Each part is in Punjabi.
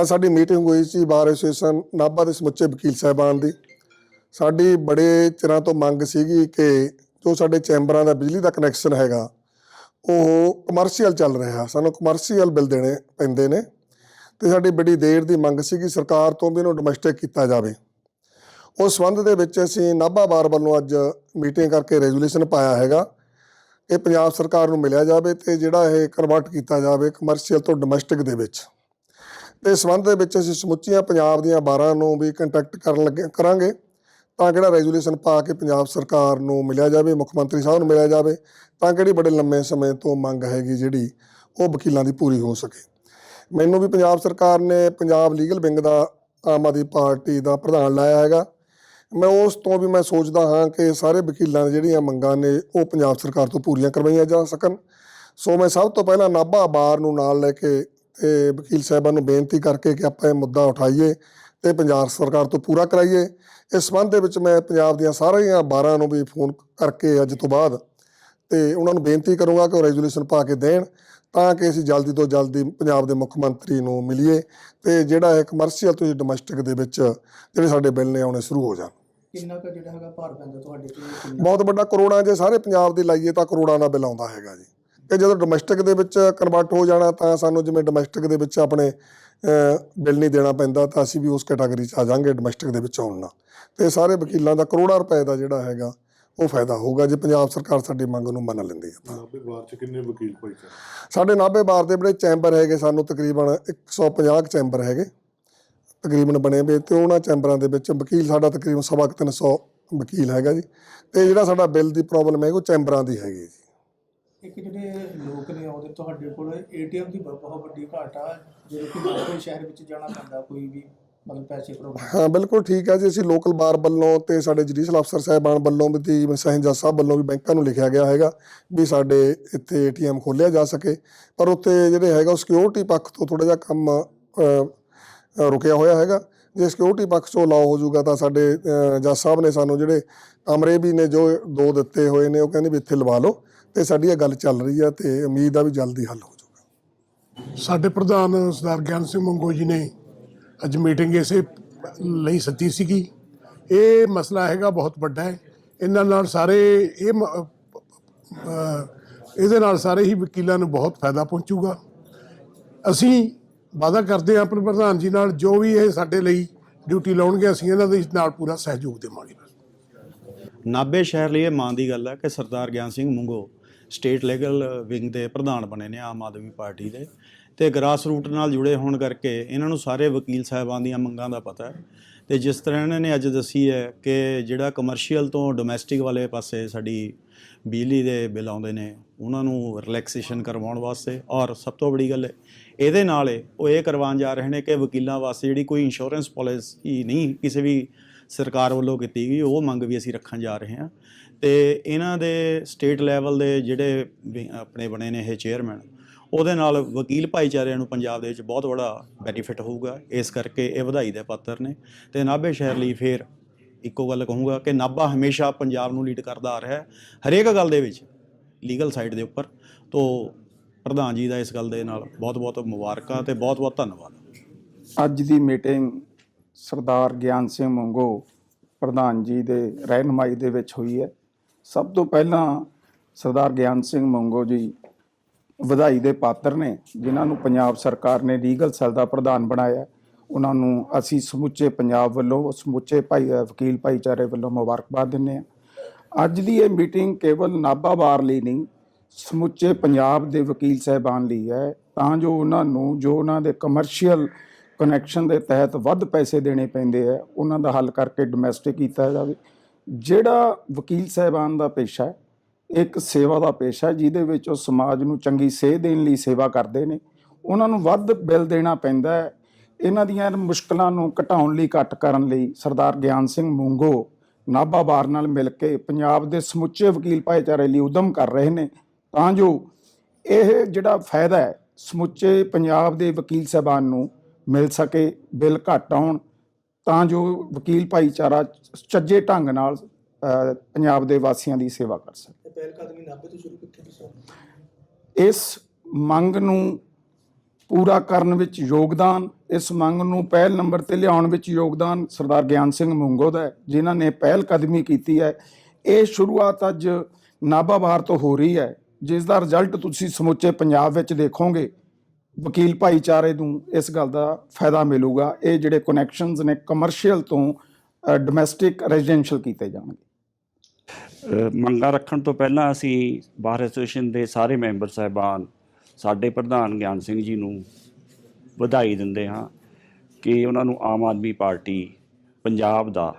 ਅੱਜ ਸਾਡੀ ਮੀਟਿੰਗ ਹੋਈ ਸੀ ਬਾਰ ਐਸੋਸੀਏਸ਼ਨ ਨਾਭਾ ਦੇ ਸਮੁੱਚੇ ਵਕੀਲ ਸਾਹਿਬਾਨ ਦੀ। ਸਾਡੀ ਬੜੇ ਚਿਰਾਂ ਤੋਂ ਮੰਗ ਸੀਗੀ ਕਿ ਜੋ ਸਾਡੇ ਚੈਂਬਰਾਂ ਦਾ ਬਿਜਲੀ ਦਾ ਕਨੈਕਸ਼ਨ ਹੈਗਾ, ਉਹ ਕਮਰਸ਼ੀਅਲ ਚੱਲ ਰਿਹਾ ਸਾਨੂੰ ਕਮਰਸ਼ੀਅਲ ਬਿੱਲ ਦੇਣੇ ਪੈਂਦੇ ਨੇ ਤੇ ਸਾਡੀ ਬੜੀ ਦੇਰ ਦੀ ਮੰਗ ਸੀਗੀ ਸਰਕਾਰ ਤੋਂ ਵੀ ਇਹਨੂੰ ਡੋਮੈਸਟਿਕ ਕੀਤਾ ਜਾਵੇ। ਉਸ ਸੰਬੰਧ ਦੇ ਵਿੱਚ ਅਸੀਂ ਨਾਭਾ ਬਾਰ ਵੱਲੋਂ ਅੱਜ ਮੀਟਿੰਗ ਕਰਕੇ ਰੈਜ਼ੋਲੂਸ਼ਨ ਪਾਇਆ ਹੈਗਾ। ਇਹ ਪੰਜਾਬ ਸਰਕਾਰ ਨੂੰ ਮਿਲਿਆ ਜਾਵੇ ਤੇ ਜਿਹੜਾ ਇਹ ਕਨਵਰਟ ਕੀਤਾ ਜਾਵੇ ਕਮਰਸ਼ੀਅਲ ਤੋਂ ਡੋਮੈਸਟਿਕ ਦੇ ਵਿੱਚ। ਇਸ ਸੰਬੰਧ ਦੇ ਵਿੱਚ ਅਸੀਂ ਸਮੁੱਚੀਆਂ ਪੰਜਾਬ ਦੀਆਂ 12 ਨੂੰ ਵੀ ਕੰਟੈਕਟ ਕਰਨ ਲੱਗੇ ਕਰਾਂਗੇ ਤਾਂ ਕਿਹੜਾ ਰੈਜ਼ੋਲੂਸ਼ਨ ਪਾ ਕੇ ਪੰਜਾਬ ਸਰਕਾਰ ਨੂੰ ਮਿਲਿਆ ਜਾਵੇ, ਮੁੱਖ ਮੰਤਰੀ ਸਾਹਿਬ ਨੂੰ ਮਿਲਿਆ ਜਾਵੇ, ਤਾਂ ਕਿਹੜੀ ਬੜੇ ਲੰਮੇ ਸਮੇਂ ਤੋਂ ਮੰਗ ਹੈਗੀ ਜਿਹੜੀ ਉਹ ਵਕੀਲਾਂ ਦੀ ਪੂਰੀ ਹੋ ਸਕੇ। ਮੈਨੂੰ ਵੀ ਪੰਜਾਬ ਸਰਕਾਰ ਨੇ ਪੰਜਾਬ ਲੀਗਲ ਵਿੰਗ ਦਾ ਆਮ ਆਦਮੀ ਪਾਰਟੀ ਦਾ ਪ੍ਰਧਾਨ ਲਾਇਆ ਹੈਗਾ। ਮੈਂ ਉਸ ਤੋਂ ਵੀ ਮੈਂ ਸੋਚਦਾ ਹਾਂ ਕਿ ਸਾਰੇ ਵਕੀਲਾਂ ਦੀਆਂ ਜਿਹੜੀਆਂ ਮੰਗਾਂ ਨੇ ਉਹ ਪੰਜਾਬ ਸਰਕਾਰ ਤੋਂ ਪੂਰੀਆਂ ਕਰਵਾਈਆਂ ਜਾ ਸਕਣ। ਸੋ ਮੈਂ ਸਭ ਤੋਂ ਪਹਿਲਾਂ ਨਾਭਾ ਬਾਰ ਨੂੰ ਨਾਲ ਲੈ ਕੇ ਤੇ ਵਕੀਲ ਸਾਹਿਬਾਨ ਨੂੰ ਬੇਨਤੀ ਕਰਕੇ ਕਿ ਆਪਾਂ ਇਹ ਮੁੱਦਾ ਉਠਾਈਏ ਤੇ ਪੰਜਾਬ ਸਰਕਾਰ ਤੋਂ ਪੂਰਾ ਕਰਾਈਏ। ਇਸ ਸੰਬੰਧ ਦੇ ਵਿੱਚ ਮੈਂ ਪੰਜਾਬ ਦੀਆਂ ਸਾਰੀਆਂ 12 ਨੂੰ ਵੀ ਫੋਨ ਕਰਕੇ ਅੱਜ ਤੋਂ ਬਾਅਦ ਤੇ ਉਹਨਾਂ ਨੂੰ ਬੇਨਤੀ ਕਰੂੰਗਾ ਕਿ ਉਹ ਰੈਜ਼ੋਲੂਸ਼ਨ ਪਾ ਕੇ ਦੇਣ ਤਾਂ ਕਿ ਅਸੀਂ ਜਲਦੀ ਤੋਂ ਜਲਦੀ ਪੰਜਾਬ ਦੇ ਮੁੱਖ ਮੰਤਰੀ ਨੂੰ ਮਿਲੀਏ ਤੇ ਜਿਹੜਾ ਇਹ ਕਮਰਸ਼ੀਅਲ ਤੋਂ ਡੋਮੈਸਟਿਕ ਦੇ ਵਿੱਚ ਜਿਹੜੇ ਸਾਡੇ ਬਿੱਲ ਨੇ ਆਉਣੇ ਸ਼ੁਰੂ ਹੋ ਜਾਣ। ਕਿੰਨਾ ਕੁ ਜਿਹੜਾ ਹੈਗਾ ਭਾਰ ਪੈਂਦਾ ਤੁਹਾਡੇ ਤੇ? ਬਹੁਤ ਵੱਡਾ ਕਰੋੜਾਂ ਜੇ ਸਾਰੇ ਪੰਜਾਬ ਦੀ ਲਾਈਏ ਤਾਂ ਕਰੋੜਾਂ ਦਾ ਬਿੱਲ ਆਉਂਦਾ ਹੈਗਾ ਜੀ। ਤੇ ਜਦੋਂ ਡੋਮੈਸਟਿਕ ਦੇ ਵਿੱਚ ਕਨਵਰਟ ਹੋ ਜਾਣਾ ਤਾਂ ਸਾਨੂੰ ਜਿਵੇਂ ਡੋਮੈਸਟਿਕ ਦੇ ਵਿੱਚ ਆਪਣੇ ਬਿੱਲ ਨਹੀਂ ਦੇਣਾ ਪੈਂਦਾ ਤਾਂ ਅਸੀਂ ਵੀ ਉਸ ਕੈਟਾਗਰੀ 'ਚ ਆ ਜਾਾਂਗੇ ਡੋਮੈਸਟਿਕ ਦੇ ਵਿੱਚ ਆਉਣ ਨਾਲ। ਤੇ ਸਾਰੇ ਵਕੀਲਾਂ ਦਾ ਕਰੋੜਾਂ ਰੁਪਏ ਦਾ ਜਿਹੜਾ ਹੈਗਾ ਉਹ ਫਾਇਦਾ ਹੋਊਗਾ ਜੇ ਪੰਜਾਬ ਸਰਕਾਰ ਸਾਡੀ ਮੰਗ ਨੂੰ ਮੰਨ ਲੈਂਦੀ ਹੈ ਤਾਂ ਨਾਭੇ ਬਾਰ ਚ ਕਿੰਨੇ ਵਕੀਲ ਭਾਈਚਾਰੇ ਸਾਡੇ ਨਾਭੇ ਬਾਰ ਦੇ ਜਿਹੜੇ ਚੈਂਬਰ ਹੈਗੇ ਸਾਨੂੰ ਤਕਰੀਬਨ 150 ਕੁ ਚੈਂਬਰ ਹੈਗੇ ਤਕਰੀਬਨ ਬਣੇ ਵੇ ਤੇ ਉਹਨਾਂ ਚੈਂਬਰਾਂ ਦੇ ਵਿੱਚ ਵਕੀਲ ਸਾਡਾ ਤਕਰੀਬਨ ਸਵਾ ਕੁ ਤਿੰਨ ਸੌ ਵਕੀਲ ਹੈਗਾ ਜੀ। ਤੇ ਜਿਹੜਾ ਸਾਡਾ ਬਿੱਲ ਦੀ ਪ੍ਰੋਬਲਮ ਹੈ ਉਹ ਚੈਂਬਰਾਂ ਦੀ ਹੈਗੀ ਜੀ। ਇੱਕ ਜਿਹੜੇ ਲੋਕ ਨੇ ਆਉਂਦੇ ਤੁਹਾਡੇ ਕੋਲ ਏਟੀਐਮ ਦੀ ਬਹੁਤ ਵੱਡੀ ਘਾਟ ਆ ਜਦੋਂ ਕਿ ਨਾਭੇ ਸ਼ਹਿਰ ਵਿੱਚ ਜਾਣਾ ਪੈਂਦਾ ਕੋਈ ਵੀ ਮਤਲਬ ਪੈਸੇ ਕਢਾਉਣ ਹਾਂ ਬਿਲਕੁਲ ਠੀਕ ਹੈ ਜੀ। ਅਸੀਂ ਲੋਕਲ ਬਾਰ ਵੱਲੋਂ ਤੇ ਸਾਡੇ ਜੁਡੀਸ਼ਲ ਅਫਸਰ ਸਾਹਿਬਾਨ ਵੱਲੋਂ ਵੀ ਤੇ ਸਹਿਜ ਸਾਹਿਬ ਵੱਲੋਂ ਵੀ ਬੈਂਕਾਂ ਨੂੰ ਲਿਖਿਆ ਗਿਆ ਹੈਗਾ ਵੀ ਸਾਡੇ ਇੱਥੇ ਏਟੀਐਮ ਖੋਲਿਆ ਜਾ ਸਕੇ। ਪਰ ਉੱਥੇ ਜਿਹੜੇ ਹੈਗਾ ਉਹ ਸਿਕਿਉਰਿਟੀ ਪੱਖ ਤੋਂ ਥੋੜਾ ਜਿਹਾ ਕੰਮ ਰੁਕਿਆ ਹੋਇਆ ਹੈਗਾ। ਜੇ ਸਿਕਿਉਰਿਟੀ ਪੱਖ ਤੋਂ ਲਾਓ ਹੋ ਜਾਊਗਾ ਤਾਂ ਸਾਡੇ ਅ, ਜੱਜ ਸਾਹਿਬ ਨੇ ਸਾਨੂੰ ਜਿਹੜੇ ਕਮਰੇ ਵੀ ਨੇ ਜੋ ਦੋ ਦਿੱਤੇ ਹੋਏ ਨੇ ਉਹ ਕਹਿੰਦੇ ਵੀ ਇੱਥੇ ਲਵਾ ਲਓ। ਤੇ ਸਾਡੀ ਇਹ ਗੱਲ ਚੱਲ ਰਹੀ ਆ ਤੇ ਉਮੀਦ ਆ ਵੀ ਜਲਦੀ ਹੱਲ ਹੋ ਜਾਊਗਾ। ਸਾਡੇ ਪ੍ਰਧਾਨ ਸਰਦਾਰ ਗਿਆਨ ਸਿੰਘ ਮੰਗੋ ਜੀ ਨੇ ਅੱਜ ਮੀਟਿੰਗ ਇਸੇ ਲਈ ਸੱਦੀ ਸੀਗੀ। ਇਹ ਮਸਲਾ ਹੈਗਾ ਬਹੁਤ ਵੱਡਾ ਹੈ। ਇਹਨਾਂ ਨਾਲ ਸਾਰੇ ਇਹ ਇਹਦੇ ਨਾਲ ਸਾਰੇ ਹੀ ਵਕੀਲਾਂ ਨੂੰ ਬਹੁਤ ਫਾਇਦਾ ਪਹੁੰਚੂਗਾ। ਅਸੀਂ ਵਾਅਦਾ ਕਰਦੇ ਹਾਂ ਆਪਣੇ ਪ੍ਰਧਾਨ ਜੀ ਨਾਲ ਜੋ ਵੀ ਇਹ ਸਾਡੇ ਲਈ ਡਿਊਟੀ ਲਾਉਣਗੇ ਅਸੀਂ ਇਹਨਾਂ ਦੇ ਨਾਲ ਪੂਰਾ ਸਹਿਯੋਗ ਦੇਵਾਂਗੇ। ਨਾਭੇ ਸ਼ਹਿਰ ਲਈ ਇਹ ਮਾਣ ਦੀ ਗੱਲ ਹੈ ਕਿ Sardar Gian Singh Mungo state legal wing ਦੇ ਪ੍ਰਧਾਨ ਬਣੇ ਨੇ ਆਮ ਆਦਮੀ ਪਾਰਟੀ ਦੇ ਤੇ ਗ੍ਰਾਸ ਰੂਟ ਨਾਲ ਜੁੜੇ ਹੋਣ ਕਰਕੇ ਇਹਨਾਂ ਨੂੰ ਸਾਰੇ ਵਕੀਲ ਸਾਹਿਬਾਨ ਦੀਆਂ ਮੰਗਾਂ ਦਾ ਪਤਾ ਹੈ। ਤੇ ਜਿਸ ਤਰ੍ਹਾਂ ਇਹਨਾਂ ਨੇ ਅੱਜ ਦੱਸੀ ਹੈ ਕਿ ਜਿਹੜਾ ਕਮਰਸ਼ੀਅਲ ਤੋਂ ਡੋਮੈਸਟਿਕ ਵਾਲੇ ਪਾਸੇ ਸਾਡੀ ਬਿਜਲੀ ਦੇ ਬਿੱਲ ਆਉਂਦੇ ਨੇ, ਉਹਨਾਂ ਨੂੰ ਰਿਲੈਕਸੇਸ਼ਨ ਕਰਵਾਉਣ ਵਾਸਤੇ ਔਰ ਸਭ ਤੋਂ ਬੜੀ ਗੱਲ ਹੈ ਇਹਦੇ ਨਾਲ ਉਹ ਇਹ ਕਰਵਾਉਣ ਜਾ ਰਹੇ ਨੇ ਕਿ ਵਕੀਲਾਂ ਵਾਸਤੇ ਜਿਹੜੀ ਕੋਈ ਇੰਸ਼ੋਰੈਂਸ ਪਾਲਿਸੀ ਨਹੀਂ, ਕਿਸੇ ਵੀ ਸਰਕਾਰ ਵੱਲੋਂ ਕੀਤੀ ਗਈ, ਉਹ ਮੰਗ ਵੀ ਅਸੀਂ ਰੱਖਣ ਜਾ ਰਹੇ ਹਾਂ। ਤੇ ਇਹਨਾਂ ਦੇ ਸਟੇਟ ਲੈਵਲ ਦੇ ਜਿਹੜੇ ਵੀ ਆਪਣੇ ਬਣੇ ਨੇ ਇਹ ਚੇਅਰਮੈਨ ਉਹਦੇ ਨਾਲ ਵਕੀਲ ਭਾਈਚਾਰਿਆਂ ਨੂੰ ਪੰਜਾਬ ਦੇ ਵਿੱਚ ਬਹੁਤ ਬੜਾ ਬੈਨੀਫਿਟ ਹੋਊਗਾ। ਇਸ ਕਰਕੇ ਇਹ ਵਧਾਈ ਦੇ ਪਾਤਰ ਨੇ ਤੇ ਨਾਭੇ ਸ਼ਹਿਰ ਲਈ ਫੇਰ ਇੱਕੋ ਗੱਲ ਕਹੂੰਗਾ ਕਿ ਨਾਭਾ ਹਮੇਸ਼ਾ ਪੰਜਾਬ ਨੂੰ ਲੀਡ ਕਰਦਾ ਆ ਰਿਹਾ ਹੈ, ਹਰੇਕ ਗੱਲ ਦੇ ਵਿੱਚ ਲੀਗਲ ਸਾਈਡ ਦੇ ਉੱਪਰ। ਤੋਂ ਪ੍ਰਧਾਨ ਜੀ ਦਾ ਇਸ ਗੱਲ ਦੇ ਨਾਲ ਬਹੁਤ-ਬਹੁਤ ਮੁਬਾਰਕਾਂ ਤੇ ਬਹੁਤ-ਬਹੁਤ ਧੰਨਵਾਦ। ਅੱਜ ਦੀ ਮੀਟਿੰਗ ਸਰਦਾਰ ਗਿਆਨ ਸਿੰਘ ਮੰਗੋ ਪ੍ਰਧਾਨ ਜੀ ਦੇ ਰਹਿਨਮਾਈ ਦੇ ਵਿੱਚ ਹੋਈ ਹੈ। ਸਭ ਤੋਂ ਪਹਿਲਾਂ ਸਰਦਾਰ ਗਿਆਨ ਸਿੰਘ ਮੰਗੋ ਜੀ ਵਧਾਈ ਦੇ ਪਾਤਰ ਨੇ, ਜਿਨ੍ਹਾਂ ਨੂੰ ਪੰਜਾਬ ਸਰਕਾਰ ਨੇ ਲੀਗਲ ਸੈੱਲ ਦਾ ਪ੍ਰਧਾਨ ਬਣਾਇਆ। ਉਹਨਾਂ ਨੂੰ ਅਸੀਂ ਸਮੁੱਚੇ ਪੰਜਾਬ ਵੱਲੋਂ, ਸਮੁੱਚੇ ਭਾਈ ਵਕੀਲ ਭਾਈਚਾਰੇ ਵੱਲੋਂ ਮੁਬਾਰਕਬਾਦ ਦਿੰਦੇ ਹਾਂ। ਅੱਜ ਦੀ ਇਹ ਮੀਟਿੰਗ ਕੇਵਲ ਨਾਭਾ ਬਾਰ ਲਈ ਨਹੀਂ, ਸਮੁੱਚੇ ਪੰਜਾਬ ਦੇ ਵਕੀਲ ਸਹਿਬਾਨ ਲਈ ਹੈ। ਤਾਂ ਜੋ ਉਹਨਾਂ ਨੂੰ, ਜੋ ਉਹਨਾਂ ਦੇ ਕਮਰਸ਼ੀਅਲ ਕਨੈਕਸ਼ਨ ਦੇ ਤਹਿਤ ਵੱਧ ਪੈਸੇ ਦੇਣੇ ਪੈਂਦੇ ਆ ਉਹਨਾਂ ਦਾ ਹੱਲ ਕਰਕੇ ਡੋਮੈਸਟਿਕ ਕੀਤਾ ਜਾਵੇ। ਜਿਹੜਾ ਵਕੀਲ ਸਹਿਬਾਨ ਦਾ ਪੇਸ਼ਾ ਹੈ, ਇੱਕ ਸੇਵਾ ਦਾ ਪੇਸ਼ਾ ਹੈ, ਜਿਹਦੇ ਵਿੱਚ ਉਹ ਸਮਾਜ ਨੂੰ ਚੰਗੀ ਸੇਧ ਦੇਣ ਲਈ ਸੇਵਾ ਕਰਦੇ ਨੇ। ਉਹਨਾਂ ਨੂੰ ਵੱਧ ਬਿੱਲ ਦੇਣਾ ਪੈਂਦਾ ਹੈ। ਇਹਨਾਂ ਦੀਆਂ ਮੁਸ਼ਕਲਾਂ ਨੂੰ ਘਟਾਉਣ ਲਈ, ਘੱਟ ਕਰਨ ਲਈ ਸਰਦਾਰ ਗਿਆਨ ਸਿੰਘ ਮੂੰਗੋ ਨਾਭਾ ਬਾਰ ਨਾਲ ਮਿਲ ਕੇ ਪੰਜਾਬ ਦੇ ਸਮੁੱਚੇ ਵਕੀਲ ਭਾਈਚਾਰੇ ਲਈ ਉਦਮ ਕਰ ਰਹੇ ਨੇ। ਤਾਂ ਜੋ ਇਹ ਜਿਹੜਾ ਫਾਇਦਾ ਹੈ, ਸਮੁੱਚੇ ਪੰਜਾਬ ਦੇ ਵਕੀਲ ਸਾਹਿਬਾਨ ਨੂੰ ਮਿਲ ਸਕੇ, ਬਿੱਲ ਘੱਟ ਆਉਣ ਤਾਂ ਜੋ ਵਕੀਲ ਭਾਈਚਾਰਾ ਚੱਜੇ ਢੰਗ ਨਾਲ ਪੰਜਾਬ ਦੇ ਵਾਸੀਆਂ ਦੀ ਸੇਵਾ ਕਰ ਸਕੇ। ਇਹ ਪਹਿਲ ਕਦਮੀ ਨਾਭੇ ਤੋਂ ਸ਼ੁਰੂ ਕਿੱਥੇ ਤੋਂ ਸਰ? ਇਸ ਮੰਗ ਨੂੰ ਪੂਰਾ ਕਰਨ ਵਿੱਚ ਯੋਗਦਾਨ ਇਸ ਮੰਗ ਨੂੰ ਪਹਿਲ ਨੰਬਰ ਤੇ ਲਿਆਉਣ ਵਿੱਚ ਯੋਗਦਾਨ ਸਰਦਾਰ ਗਿਆਨ ਸਿੰਘ ਮੁੰਗੋ ਦਾ ਜਿਨ੍ਹਾਂ ਨੇ ਪਹਿਲ ਕਦਮੀ ਕੀਤੀ ਹੈ। ਇਹ ਸ਼ੁਰੂਆਤ ਅੱਜ ਨਾਭਾ ਤੋਂ ਹੋ ਰਹੀ ਹੈ ਜਿਸ ਦਾ ਰਿਜ਼ਲਟ ਤੁਸੀਂ ਸਮੁੱਚੇ ਪੰਜਾਬ ਵਿੱਚ ਦੇਖੋਗੇ। ਵਕੀਲ ਭਾਈਚਾਰੇ ਨੂੰ ਇਸ ਗੱਲ ਦਾ ਫਾਇਦਾ ਮਿਲੂਗਾ। ਇਹ ਜਿਹੜੇ ਕਨੈਕਸ਼ਨਸ ਨੇ ਕਮਰਸ਼ੀਅਲ ਤੋਂ ਡੋਮੈਸਟਿਕ ਰੈਜ਼ੀਡੈਂਸ਼ੀਅਲ ਕੀਤੇ ਜਾਣਗੇ। ਅ, ਮੰਗਾਂ ਰੱਖਣ ਤੋਂ ਪਹਿਲਾਂ ਅਸੀਂ ਬਾਰ ਐਸੋਸੀਏਸ਼ਨ ਦੇ ਸਾਰੇ ਮੈਂਬਰ ਸਾਹਿਬਾਨ ਸਾਡੇ ਪ੍ਰਧਾਨ ਗਿਆਨ ਸਿੰਘ ਜੀ ਨੂੰ ਵਧਾਈ ਦਿੰਦੇ ਹਾਂ ਕਿ ਉਹਨਾਂ ਨੂੰ ਆਮ ਆਦਮੀ ਪਾਰਟੀ ਪੰਜਾਬ ਦਾ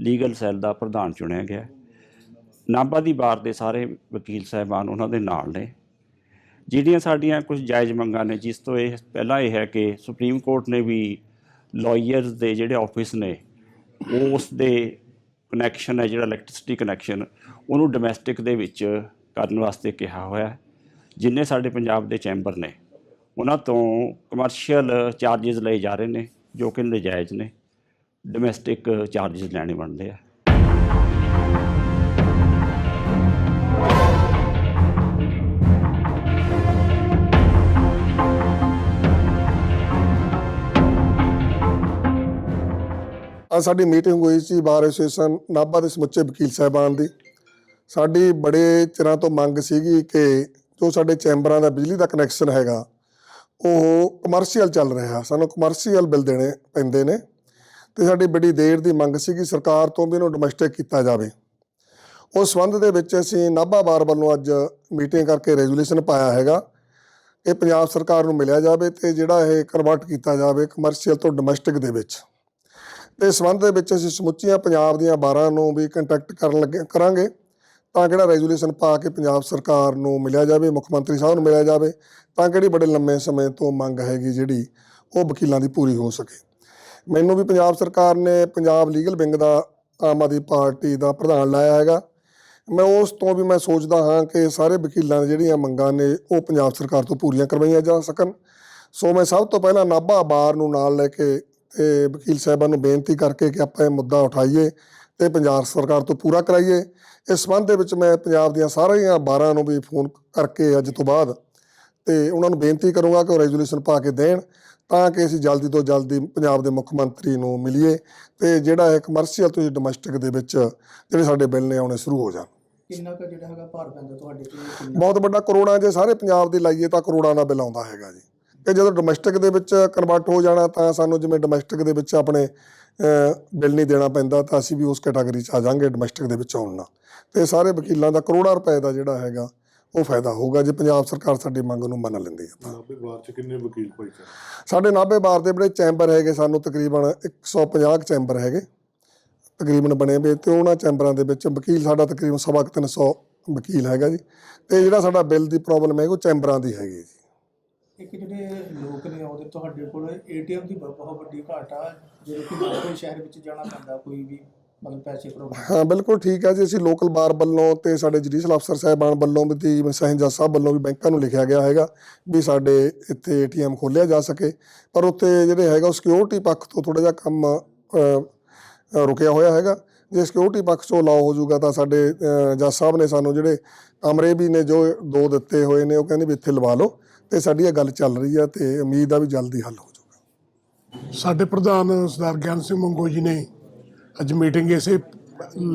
ਲੀਗਲ ਸੈੱਲ ਦਾ ਪ੍ਰਧਾਨ ਚੁਣਿਆ ਗਿਆ ਨਾਭਾ ਦੀ ਬਾਰ ਦੇ ਸਾਰੇ ਵਕੀਲ ਸਾਹਿਬਾਨ ਉਹਨਾਂ ਦੇ ਨਾਲ ਨੇ। ਜਿਹੜੀਆਂ ਸਾਡੀਆਂ ਕੁਝ ਜਾਇਜ਼ ਮੰਗਾਂ ਨੇ, ਜਿਸ ਤੋਂ ਇਹ ਪਹਿਲਾਂ ਇਹ ਹੈ ਕਿ ਸੁਪਰੀਮ ਕੋਰਟ ਨੇ ਵੀ ਲਾਇਰਸ ਦੇ ਜਿਹੜੇ ਆਫਿਸ ਨੇ ਉਸ ਦੇ ਕਨੈਕਸ਼ਨ ਹੈ, ਜਿਹੜਾ ਇਲੈਕਟ੍ਰਿਸਿਟੀ ਕਨੈਕਸ਼ਨ ਉਹਨੂੰ ਡੋਮੈਸਟਿਕ ਦੇ ਵਿੱਚ ਕਰਨ ਵਾਸਤੇ ਕਿਹਾ ਹੋਇਆ ਜਿੰਨੇ ਸਾਡੇ ਪੰਜਾਬ ਦੇ ਚੈਂਬਰ ਨੇ, ਉਹਨਾਂ ਤੋਂ ਕਮਰਸ਼ੀਅਲ ਚਾਰजेस ਲਏ ਜਾ ਰਹੇ ਨੇ, ਜੋ ਕਿ ਨਜਾਇਜ਼ ਨੇ। ਡੋਮੈਸਟਿਕ ਚਾਰजेस ਲੈਣੇ ਬਣਦੇ ਆ। ਅੱਜ ਸਾਡੀ ਮੀਟਿੰਗ ਹੋਈ ਸੀ ਬਾਰ ਐਸੋਸੀਏਸ਼ਨ ਨਾਭਾ ਦੇ ਸਮੁੱਚੇ ਵਕੀਲ ਸਾਹਿਬਾਨ ਦੀ। ਸਾਡੀ ਬੜੇ ਚਿਰਾਂ ਤੋਂ ਮੰਗ ਸੀਗੀ ਕਿ ਜੋ ਸਾਡੇ ਚੈਂਬਰਾਂ ਦਾ ਬਿਜਲੀ ਦਾ ਕਨੈਕਸ਼ਨ ਹੈਗਾ, ਉਹ ਕਮਰਸ਼ੀਅਲ ਚੱਲ ਰਿਹਾ। ਸਾਨੂੰ ਕਮਰਸ਼ੀਅਲ ਬਿੱਲ ਦੇਣੇ ਪੈਂਦੇ ਨੇ ਤੇ ਸਾਡੀ ਬੜੀ ਦੇਰ ਦੀ ਮੰਗ ਸੀਗੀ ਸਰਕਾਰ ਤੋਂ ਵੀ ਇਹਨੂੰ ਡੋਮੈਸਟਿਕ ਕੀਤਾ ਜਾਵੇ। ਉਸ ਸੰਬੰਧ ਦੇ ਵਿੱਚ ਅਸੀਂ ਨਾਭਾ ਬਾਰ ਵੱਲੋਂ ਅੱਜ ਮੀਟਿੰਗ ਕਰਕੇ ਰੈਜ਼ੋਲੂਸ਼ਨ ਪਾਇਆ ਹੈਗਾ। ਕਿ ਪੰਜਾਬ ਸਰਕਾਰ ਨੂੰ ਮਿਲਿਆ ਜਾਵੇ ਤੇ ਜਿਹੜਾ ਇਹ ਕਨਵਰਟ ਕੀਤਾ ਜਾਵੇ ਕਮਰਸ਼ੀਅਲ ਤੋਂ ਡੋਮੈਸਟਿਕ ਦੇ ਵਿੱਚ। ਤੇ ਇਸ ਸੰਬੰਧ ਦੇ ਵਿੱਚ ਅਸੀਂ ਸਮੁੱਚੀਆਂ ਪੰਜਾਬ ਦੀਆਂ ਬਾਰਾਂ ਨੂੰ ਵੀ ਕੰਟੈਕਟ ਕਰਨ ਲੱਗੇ ਕਰਾਂਗੇ ਤਾਂ ਕਿਹੜਾ ਰੈਜ਼ੋਲੂਸ਼ਨ ਪਾ ਕੇ ਪੰਜਾਬ ਸਰਕਾਰ ਨੂੰ ਮਿਲਿਆ ਜਾਵੇ, ਮੁੱਖ ਮੰਤਰੀ ਸਾਹਿਬ ਨੂੰ ਮਿਲਿਆ ਜਾਵੇ, ਤਾਂ ਕਿਹੜੀ ਬੜੇ ਲੰਮੇ ਸਮੇਂ ਤੋਂ ਮੰਗ ਹੈਗੀ ਜਿਹੜੀ ਉਹ ਵਕੀਲਾਂ ਦੀ ਪੂਰੀ ਹੋ ਸਕੇ। ਮੈਨੂੰ ਵੀ ਪੰਜਾਬ ਸਰਕਾਰ ਨੇ ਪੰਜਾਬ ਲੀਗਲ ਵਿੰਗ ਦਾ ਆਮ ਆਦਮੀ ਪਾਰਟੀ ਦਾ ਪ੍ਰਧਾਨ ਲਾਇਆ ਹੈਗਾ। ਮੈਂ ਉਸ ਤੋਂ ਵੀ ਮੈਂ ਸੋਚਦਾ ਹਾਂ ਕਿ ਸਾਰੇ ਵਕੀਲਾਂ ਦੀਆਂ ਜਿਹੜੀਆਂ ਮੰਗਾਂ ਨੇ ਉਹ ਪੰਜਾਬ ਸਰਕਾਰ ਤੋਂ ਪੂਰੀਆਂ ਕਰਵਾਈਆਂ ਜਾ ਸਕਣ। ਸੋ ਮੈਂ ਸਭ ਤੋਂ ਪਹਿਲਾਂ ਨਾਭਾ ਬਾਰ ਨੂੰ ਨਾਲ ਲੈ ਕੇ ਤੇ ਵਕੀਲ ਸਾਹਿਬਾਨ ਨੂੰ ਬੇਨਤੀ ਕਰਕੇ ਕਿ ਆਪਾਂ ਇਹ ਮੁੱਦਾ ਉਠਾਈਏ ਤੇ ਪੰਜਾਬ ਸਰਕਾਰ ਤੋਂ ਪੂਰਾ ਕਰਾਈਏ। ਇਸ ਸੰਬੰਧ ਦੇ ਵਿੱਚ ਮੈਂ ਪੰਜਾਬ ਦੀਆਂ ਸਾਰੀਆਂ ਬਾਰਾਂ ਨੂੰ ਵੀ ਫੋਨ ਕਰਕੇ ਅੱਜ ਤੋਂ ਬਾਅਦ ਤੇ ਉਹਨਾਂ ਨੂੰ ਬੇਨਤੀ ਕਰੂੰਗਾ ਕਿ ਉਹ ਰੈਜ਼ੋਲੂਸ਼ਨ ਪਾ ਕੇ ਦੇਣ ਤਾਂ ਕਿ ਅਸੀਂ ਜਲਦੀ ਤੋਂ ਜਲਦੀ ਪੰਜਾਬ ਦੇ ਮੁੱਖ ਮੰਤਰੀ ਨੂੰ ਮਿਲੀਏ ਤੇ ਜਿਹੜਾ ਇਹ ਕਮਰਸ਼ੀਅਲ ਤੋਂ ਡੋਮੈਸਟਿਕ ਦੇ ਵਿੱਚ ਜਿਹੜੇ ਸਾਡੇ ਬਿੱਲ ਨੇ ਆਉਣੇ ਸ਼ੁਰੂ ਹੋ ਜਾਣ। ਕਿੰਨਾ ਕੁ ਜਿਹੜਾ ਹੈਗਾ ਭਾਰ ਪੈਂਦਾ ਤੁਹਾਡੇ ਤੇ? ਬਹੁਤ ਵੱਡਾ ਕਰੋੜਾਂ ਜੇ ਸਾਰੇ ਪੰਜਾਬ ਦੀ ਲਾਈਏ ਤਾਂ ਕਰੋੜਾਂ ਦਾ ਬਿੱਲ ਆਉਂਦਾ ਹੈਗਾ ਜੀ। ਤੇ ਜਦੋਂ ਡੋਮੈਸਟਿਕ ਦੇ ਵਿੱਚ ਕਨਵਰਟ ਹੋ ਜਾਣਾ ਤਾਂ ਸਾਨੂੰ ਜਿਵੇਂ ਡੋਮੈਸਟਿਕ ਦੇ ਵਿੱਚ ਆਪਣੇ ਬਿੱਲ ਨਹੀਂ ਦੇਣਾ ਪੈਂਦਾ ਤਾਂ ਅਸੀਂ ਵੀ ਉਸ ਕੈਟਾਗਰੀ 'ਚ ਆ ਜਾਾਂਗੇ ਡੋਮੈਸਟਿਕ ਦੇ ਵਿੱਚ ਆਉਣ ਨਾਲ। ਤੇ ਸਾਰੇ ਵਕੀਲਾਂ ਦਾ ਕਰੋੜਾਂ ਰੁਪਏ ਦਾ ਜਿਹੜਾ ਹੈਗਾ ਉਹ ਫਾਇਦਾ ਹੋਊਗਾ ਜੇ ਪੰਜਾਬ ਸਰਕਾਰ ਸਾਡੀ ਮੰਗ ਨੂੰ ਮੰਨ ਲੈਂਦੀ ਹੈ ਤਾਂ। ਨਾਭੇ ਬਾਰ ਚ ਕਿੰਨੇ ਵਕੀਲ ਭਾਈਚਾਰੇ ਸਾਡੇ ਨਾਭੇ ਬਾਰ ਦੇ ਜਿਹੜੇ ਚੈਂਬਰ ਹੈਗੇ ਸਾਨੂੰ ਤਕਰੀਬਨ 150 ਕੁ ਚੈਂਬਰ ਹੈਗੇ ਤਕਰੀਬਨ ਬਣੇ ਵੇ ਤੇ ਉਹਨਾਂ ਚੈਂਬਰਾਂ ਦੇ ਵਿੱਚ ਵਕੀਲ ਸਾਡਾ ਤਕਰੀਬਨ ਸਵਾ ਕੁ ਤਿੰਨ ਸੌ ਵਕੀਲ ਹੈਗਾ ਜੀ। ਤੇ ਜਿਹੜਾ ਸਾਡਾ ਬਿੱਲ ਦੀ ਪ੍ਰੋਬਲਮ ਹੈ ਉਹ ਚੈਂਬਰਾਂ ਦੀ ਹੈਗੀ ਜੀ। ਇੱਕ ਜਿਹੜੇ ਲੋਕ ਨੇ ਆਉਂਦੇ ਤੁਹਾਡੇ ਕੋਲ ਏਟੀਐਮ ਦੀ ਬਹੁਤ ਵੱਡੀ ਘਾਟ ਆ ਜਦੋਂ ਕਿ ਕੋਈ ਸ਼ਹਿਰ ਵਿੱਚ ਜਾਣਾ ਪੈਂਦਾ ਕੋਈ ਵੀ ਮਤਲਬ ਪੈਸੇ ਕਢਾਉਣ ਹਾਂ ਬਿਲਕੁਲ ਠੀਕ ਹੈ ਜੀ। ਅਸੀਂ ਲੋਕਲ ਬਾਰ ਵੱਲੋਂ ਤੇ ਸਾਡੇ ਜੁਡੀਸ਼ਲ ਅਫਸਰ ਸਾਹਿਬਾਨ ਵੱਲੋਂ ਵੀ ਤੇ ਸਾਹਿਬ ਵੱਲੋਂ ਵੀ ਬੈਂਕਾਂ ਨੂੰ ਲਿਖਿਆ ਗਿਆ ਹੈਗਾ ਵੀ ਸਾਡੇ ਇੱਥੇ ਏਟੀਐਮ ਖੋਲਿਆ ਜਾ ਸਕੇ। ਪਰ ਉੱਥੇ ਜਿਹੜੇ ਹੈਗਾ ਉਹ ਸਿਕਿਉਰਿਟੀ ਪੱਖ ਤੋਂ ਥੋੜਾ ਜਿਹਾ ਕੰਮ ਰੁਕਿਆ ਹੋਇਆ ਹੈਗਾ। ਜੇ ਸਿਕਿਉਰਿਟੀ ਪੱਖ ਤੋਂ ਲਾਓ ਹੋ ਜਾਊਗਾ ਤਾਂ ਸਾਡੇ ਅ, ਜੱਜ ਸਾਹਿਬ ਨੇ ਸਾਨੂੰ ਜਿਹੜੇ ਕਮਰੇ ਵੀ ਨੇ ਜੋ ਦੋ ਦਿੱਤੇ ਹੋਏ ਨੇ ਉਹ ਕਹਿੰਦੇ ਵੀ ਇੱਥੇ ਲਵਾ ਲਓ। ਤੇ ਸਾਡੀ ਇਹ ਗੱਲ ਚੱਲ ਰਹੀ ਆ ਤੇ ਉਮੀਦ ਆ ਵੀ ਜਲਦੀ ਹੱਲ ਹੋ ਜਾਊਗਾ। ਸਾਡੇ ਪ੍ਰਧਾਨ ਸਰਦਾਰ ਗਿਆਨ ਸਿੰਘ ਮੰਗੋ ਜੀ ਨੇ ਅੱਜ ਮੀਟਿੰਗ ਇਸੇ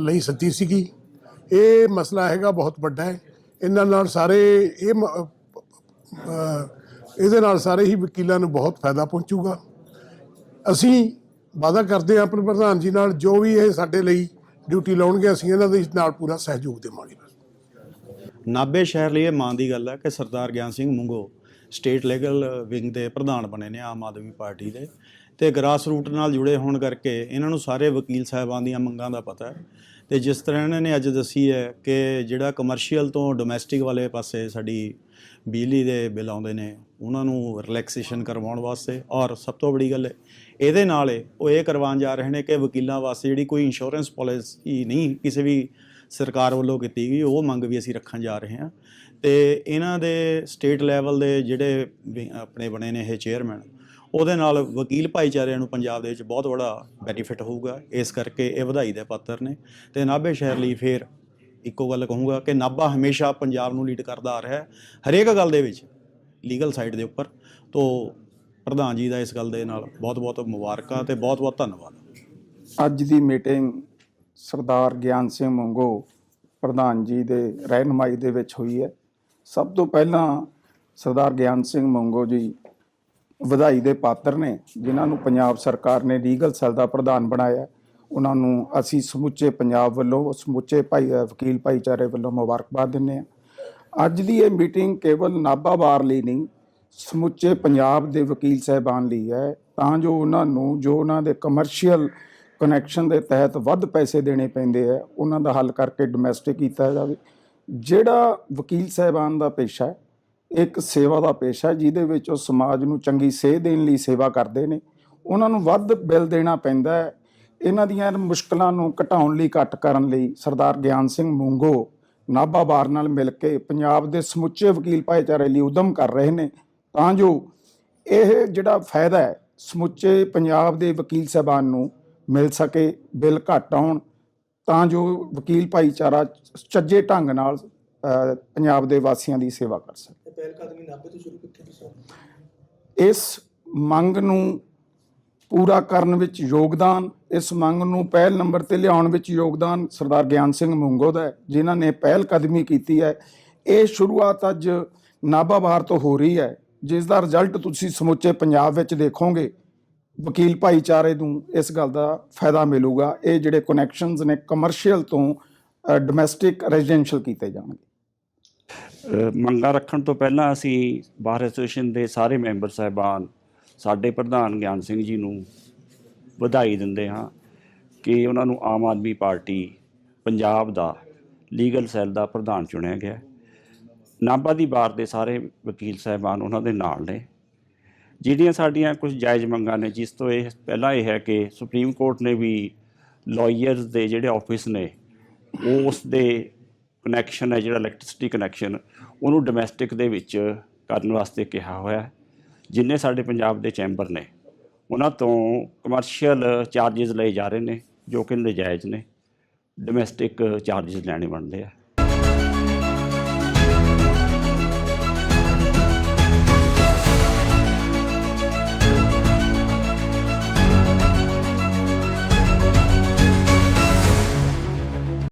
ਲਈ ਸੱਦੀ ਸੀਗੀ। ਇਹ ਮਸਲਾ ਹੈਗਾ ਬਹੁਤ ਵੱਡਾ ਹੈ। ਇਹਨਾਂ ਨਾਲ ਸਾਰੇ ਇਹ ਇਹਦੇ ਨਾਲ ਸਾਰੇ ਹੀ ਵਕੀਲਾਂ ਨੂੰ ਬਹੁਤ ਫਾਇਦਾ ਪਹੁੰਚੂਗਾ। ਅਸੀਂ ਵਾਅਦਾ ਕਰਦੇ ਹਾਂ ਆਪਣੇ ਪ੍ਰਧਾਨ ਜੀ ਨਾਲ ਜੋ ਵੀ ਇਹ ਸਾਡੇ ਲਈ ਡਿਊਟੀ ਲਾਉਣਗੇ ਅਸੀਂ ਇਹਨਾਂ ਦੇ ਨਾਲ ਪੂਰਾ ਸਹਿਯੋਗ ਦੇਵਾਂਗੇ। ਨਾਭੇ ਸ਼ਹਿਰ ਲਈ ਇਹ ਮਾਣ ਦੀ ਗੱਲ ਹੈ ਕਿ Sardar Gian Singh Mungo state legal wing ਦੇ ਪ੍ਰਧਾਨ ਬਣੇ ਨੇ ਆਮ ਆਦਮੀ ਪਾਰਟੀ ਦੇ ਤੇ ਗ੍ਰਾਸ ਰੂਟ ਨਾਲ ਜੁੜੇ ਹੋਣ ਕਰਕੇ ਇਹਨਾਂ ਨੂੰ ਸਾਰੇ ਵਕੀਲ ਸਾਹਿਬਾਂ ਦੀਆਂ ਮੰਗਾਂ ਦਾ ਪਤਾ ਹੈ। ਤੇ ਜਿਸ ਤਰ੍ਹਾਂ ਇਹਨਾਂ ਨੇ ਅੱਜ ਦੱਸੀ ਹੈ ਕਿ ਜਿਹੜਾ ਕਮਰਸ਼ੀਅਲ ਤੋਂ ਡੋਮੈਸਟਿਕ ਵਾਲੇ ਪਾਸੇ ਸਾਡੀ ਬਿਜਲੀ ਦੇ ਬਿੱਲ ਆਉਂਦੇ ਨੇ, ਉਹਨਾਂ ਨੂੰ ਰਿਲੈਕਸੇਸ਼ਨ ਕਰਵਾਉਣ ਵਾਸਤੇ ਔਰ ਸਭ ਤੋਂ ਬੜੀ ਗੱਲ ਹੈ, ਇਹਦੇ ਨਾਲ ਉਹ ਇਹ ਕਰਵਾਉਣ ਜਾ ਰਹੇ ਨੇ ਕਿ ਵਕੀਲਾਂ ਵਾਸਤੇ ਜਿਹੜੀ ਕੋਈ ਇੰਸ਼ੋਰੈਂਸ ਪਾਲਿਸੀ ਨਹੀਂ, ਕਿਸੇ ਵੀ ਸਰਕਾਰ ਵੱਲੋਂ ਕੀਤੀ ਗਈ, ਉਹ ਮੰਗ ਵੀ ਅਸੀਂ ਰੱਖਣ ਜਾ ਰਹੇ ਹਾਂ। ਤੇ ਇਹਨਾਂ ਦੇ ਸਟੇਟ ਲੈਵਲ ਦੇ ਜਿਹੜੇ ਵੀ ਆਪਣੇ ਬਣੇ ਨੇ ਇਹ ਚੇਅਰਮੈਨ ਉਹਦੇ ਨਾਲ ਵਕੀਲ ਭਾਈਚਾਰਿਆਂ ਨੂੰ ਪੰਜਾਬ ਦੇ ਵਿੱਚ ਬਹੁਤ ਬੜਾ ਬੈਨੀਫਿਟ ਹੋਊਗਾ। ਇਸ ਕਰਕੇ ਇਹ ਵਧਾਈ ਦੇ ਪਾਤਰ ਨੇ ਤੇ ਨਾਭੇ ਸ਼ਹਿਰ ਲਈ ਫੇਰ ਇੱਕੋ ਗੱਲ ਕਹੂੰਗਾ ਕਿ ਨਾਭਾ ਹਮੇਸ਼ਾ ਪੰਜਾਬ ਨੂੰ ਲੀਡ ਕਰਦਾ ਆ ਰਿਹਾ ਹੈ, ਹਰੇਕ ਗੱਲ ਦੇ ਵਿੱਚ ਲੀਗਲ ਸਾਈਡ ਦੇ ਉੱਪਰ। ਤੋਂ ਪ੍ਰਧਾਨ ਜੀ ਦਾ ਇਸ ਗੱਲ ਦੇ ਨਾਲ ਬਹੁਤ-ਬਹੁਤ ਮੁਬਾਰਕਾਂ ਤੇ ਬਹੁਤ-ਬਹੁਤ ਧੰਨਵਾਦ। ਅੱਜ ਦੀ ਮੀਟਿੰਗ ਸਰਦਾਰ ਗਿਆਨ ਸਿੰਘ ਮੰਗੋ ਪ੍ਰਧਾਨ ਜੀ ਦੇ ਰਹਿਨਮਾਈ ਦੇ ਵਿੱਚ ਹੋਈ ਹੈ। ਸਭ ਤੋਂ ਪਹਿਲਾਂ ਸਰਦਾਰ ਗਿਆਨ ਸਿੰਘ ਮੰਗੋ ਜੀ ਵਧਾਈ ਦੇ ਪਾਤਰ ਨੇ, ਜਿਨ੍ਹਾਂ ਨੂੰ ਪੰਜਾਬ ਸਰਕਾਰ ਨੇ ਲੀਗਲ ਸੈੱਲ ਦਾ ਪ੍ਰਧਾਨ ਬਣਾਇਆ। ਉਹਨਾਂ ਨੂੰ ਅਸੀਂ ਸਮੁੱਚੇ ਪੰਜਾਬ ਵੱਲੋਂ, ਸਮੁੱਚੇ ਭਾਈ ਵਕੀਲ ਭਾਈਚਾਰੇ ਵੱਲੋਂ ਮੁਬਾਰਕਬਾਦ ਦਿੰਦੇ ਹਾਂ। ਅੱਜ ਦੀ ਇਹ ਮੀਟਿੰਗ ਕੇਵਲ ਨਾਭਾ ਬਾਰ ਲਈ ਨਹੀਂ, ਸਮੁੱਚੇ ਪੰਜਾਬ ਦੇ ਵਕੀਲ ਸਹਿਬਾਨ ਲਈ ਹੈ। ਤਾਂ ਜੋ ਉਹਨਾਂ ਨੂੰ, ਜੋ ਉਹਨਾਂ ਦੇ ਕਮਰਸ਼ੀਅਲ ਕਨੈਕਸ਼ਨ ਦੇ ਤਹਿਤ ਵੱਧ ਪੈਸੇ ਦੇਣੇ ਪੈਂਦੇ ਆ ਉਹਨਾਂ ਦਾ ਹੱਲ ਕਰਕੇ ਡੋਮੈਸਟਿਕ ਕੀਤਾ ਜਾਵੇ। ਜਿਹੜਾ ਵਕੀਲ ਸਹਿਬਾਨ ਦਾ ਪੇਸ਼ਾ ਹੈ, ਇੱਕ ਸੇਵਾ ਦਾ ਪੇਸ਼ਾ ਹੈ, ਜਿਹਦੇ ਵਿੱਚ ਉਹ ਸਮਾਜ ਨੂੰ ਚੰਗੀ ਸੇਧ ਦੇਣ ਲਈ ਸੇਵਾ ਕਰਦੇ ਨੇ। ਉਹਨਾਂ ਨੂੰ ਵੱਧ ਬਿੱਲ ਦੇਣਾ ਪੈਂਦਾ ਹੈ। ਇਹਨਾਂ ਦੀਆਂ ਮੁਸ਼ਕਲਾਂ ਨੂੰ ਘਟਾਉਣ ਲਈ, ਘੱਟ ਕਰਨ ਲਈ ਸਰਦਾਰ ਗਿਆਨ ਸਿੰਘ ਮੂੰਗੋ ਨਾਭਾ ਬਾਰ ਨਾਲ ਮਿਲ ਕੇ ਪੰਜਾਬ ਦੇ ਸਮੁੱਚੇ ਵਕੀਲ ਭਾਈਚਾਰੇ ਲਈ ਉਦਮ ਕਰ ਰਹੇ ਨੇ। ਤਾਂ ਜੋ ਇਹ ਜਿਹੜਾ ਫਾਇਦਾ ਹੈ, ਸਮੁੱਚੇ ਪੰਜਾਬ ਦੇ ਵਕੀਲ ਸਾਹਿਬਾਨ ਨੂੰ ਮਿਲ ਸਕੇ, ਬਿੱਲ ਘੱਟ ਆਉਣ ਤਾਂ ਜੋ ਵਕੀਲ ਭਾਈਚਾਰਾ ਚੱਜੇ ਢੰਗ ਨਾਲ ਪੰਜਾਬ ਦੇ ਵਾਸੀਆਂ ਦੀ ਸੇਵਾ ਕਰ ਸਕੇ। ਇਹ ਪਹਿਲ ਕਦਮੀ ਨਾਭੇ ਤੋਂ ਸ਼ੁਰੂ ਕੀਤੀ ਤੁਸੀਂ ਇਸ ਮੰਗ ਨੂੰ ਪੂਰਾ ਕਰਨ ਵਿੱਚ ਯੋਗਦਾਨ ਇਸ ਮੰਗ ਨੂੰ ਪਹਿਲ ਨੰਬਰ ਤੇ ਲਿਆਉਣ ਵਿੱਚ ਯੋਗਦਾਨ ਸਰਦਾਰ ਗਿਆਨ ਸਿੰਘ ਮੁੰਗੋ ਦਾ ਜਿਨ੍ਹਾਂ ਨੇ ਪਹਿਲ ਕਦਮੀ ਕੀਤੀ ਹੈ। ਇਹ ਸ਼ੁਰੂਆਤ ਅੱਜ ਨਾਭਾ ਤੋਂ ਹੋ ਰਹੀ ਹੈ ਜਿਸ ਦਾ ਰਿਜ਼ਲਟ ਤੁਸੀਂ ਸਮੁੱਚੇ ਪੰਜਾਬ ਵਿੱਚ ਦੇਖੋਗੇ। ਵਕੀਲ ਭਾਈਚਾਰੇ ਨੂੰ ਇਸ ਗੱਲ ਦਾ ਫਾਇਦਾ ਮਿਲੂਗਾ। ਇਹ ਜਿਹੜੇ ਕਨੈਕਸ਼ਨਸ ਨੇ ਕਮਰਸ਼ੀਅਲ ਤੋਂ ਡੋਮੈਸਟਿਕ ਰੈਜ਼ੀਡੈਂਸ਼ੀਅਲ ਕੀਤੇ ਜਾਣਗੇ। ਮੰਗਾਂ ਰੱਖਣ ਤੋਂ ਪਹਿਲਾਂ ਅਸੀਂ ਬਾਰ ਐਸੋਸੀਏਸ਼ਨ ਦੇ ਸਾਰੇ ਮੈਂਬਰ ਸਾਹਿਬਾਨ, ਸਾਡੇ ਪ੍ਰਧਾਨ ਗਿਆਨ ਸਿੰਘ ਜੀ ਨੂੰ ਵਧਾਈ ਦਿੰਦੇ ਹਾਂ ਕਿ ਉਹਨਾਂ ਨੂੰ ਆਮ ਆਦਮੀ ਪਾਰਟੀ ਪੰਜਾਬ ਦਾ ਲੀਗਲ ਸੈੱਲ ਦਾ ਪ੍ਰਧਾਨ ਚੁਣਿਆ ਗਿਆ। ਨਾਭਾ ਦੀ ਬਾਰ ਦੇ ਸਾਰੇ ਵਕੀਲ ਸਾਹਿਬਾਨ ਉਹਨਾਂ ਦੇ ਨਾਲ ਨੇ। ਜਿਹੜੀਆਂ ਸਾਡੀਆਂ ਕੁਝ ਜਾਇਜ਼ ਮੰਗਾਂ ਨੇ, ਜਿਸ ਤੋਂ ਇਹ ਪਹਿਲਾਂ ਇਹ ਹੈ ਕਿ ਸੁਪਰੀਮ ਕੋਰਟ ਨੇ ਵੀ ਲਾਇਰਸ ਦੇ ਜਿਹੜੇ ਆਫਿਸ ਨੇ ਉਸ ਦੇ ਕਨੈਕਸ਼ਨ ਹੈ, ਜਿਹੜਾ ਇਲੈਕਟ੍ਰਿਸਿਟੀ ਕਨੈਕਸ਼ਨ ਉਹਨੂੰ ਡੋਮੈਸਟਿਕ ਦੇ ਵਿੱਚ ਕਰਨ ਵਾਸਤੇ ਕਿਹਾ ਹੋਇਆ ਜਿੰਨੇ ਸਾਡੇ ਪੰਜਾਬ ਦੇ ਚੈਂਬਰ ਨੇ, ਉਹਨਾਂ ਤੋਂ ਕਮਰਸ਼ੀਅਲ ਚਾਰजेस ਲਏ ਜਾ ਰਹੇ ਨੇ, ਜੋ ਕਿ ਨਜਾਇਜ਼ ਨੇ। ਡੋਮੈਸਟਿਕ ਚਾਰजेस ਲੈਣੇ ਬਣਦੇ ਆ।